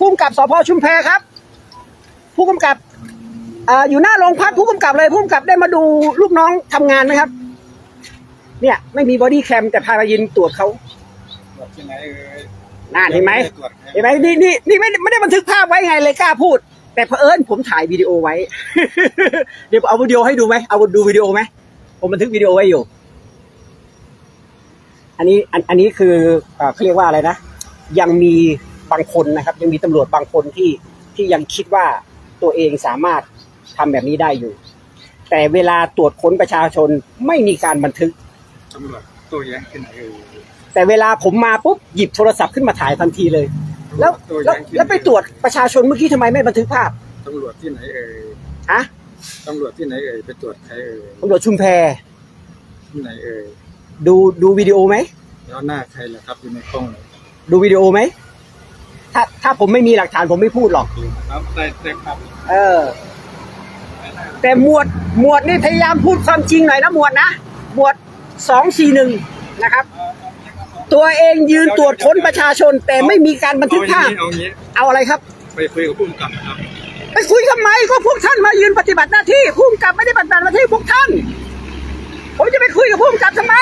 ผู้กำกับสพชุมแพครับ ผู้กำกับอ่าอยู่หน้าโรงพักผู้กำกับเลยผู้กำกับได้มาดูลูกน้องทำงานนะครับ เนี่ย ไม่มีบอดี้แคมแต่พาไปยินตรวจเขาตรวจที่ไหนเอ่ยน่าเห็นไหมตรวจเห็นไหมนี่นี่นี่ไม่ได้ไม่ได้บันทึกภาพไว้ไงเลยกล้าพูด แต่เผอิญผมถ่ายวิดีโอไว้ เดี๋ยวเอาวิดีโอให้ดูไหมเอาดูวิดีโอไหมผมบันทึกวิดีโอไว้อยู่ อันนี้อันอันนี้คือเอ่อเขาเรียกว่าอะไรนะ ยังมี บางคนนะครับ ยังมีตำรวจบางคนที่ที่ยังคิดว่าตัวเองสามารถทำแบบนี้ได้อยู่ แต่เวลาตรวจค้นประชาชนไม่มีการบันทึกตำรวจโตัวแย้งที่ไหนเอ่ยแต่เวลาผมมาปุ๊บหยิบโทรศัพท์ขึ้นมาถ่ายทันทีเลย แล้วตัวแล้วแย้งที่หนแล้วไปตรวจประชาชนเมื่อกี้ทำไมไม่บันทึกภาพตำรวจที่ไหนเอ่ยฮะตำรวจที่ไหนเอ่ยไปตรวจใครเอ่ยตำรวจชุมแพที่ไหนเอ่ยดูดูวิดีโอไหมแล้วหน้าใครล่ะครับอยู่ในกล้องเลยดูวิดีโอไหม ถ้าถ้าผมไม่มีหลักฐานผมไม่พูดหรอก ครับได้ได้ครับเออ แต่หมวดหมวดนี่พยายามพูดความจริงหน่อยนะหมวดนะหมวดสองสี่หนึ่งนะครับ ตัวเองยืนตรวจค้นประชาชน แต่ไม่มีการบันทึกภาพเอาอย่างนี้เอาอะไรครับ ไปคุยกับผู้กำกับนะครับไปคุยทำไมก็พวกท่านมายืนปฏิบัติหน้าที่ผู้กำกับไม่ได้ปฏิบัติหน้าที่พวกท่าน ผมจะไปคุยกับผู้กำกับทำไม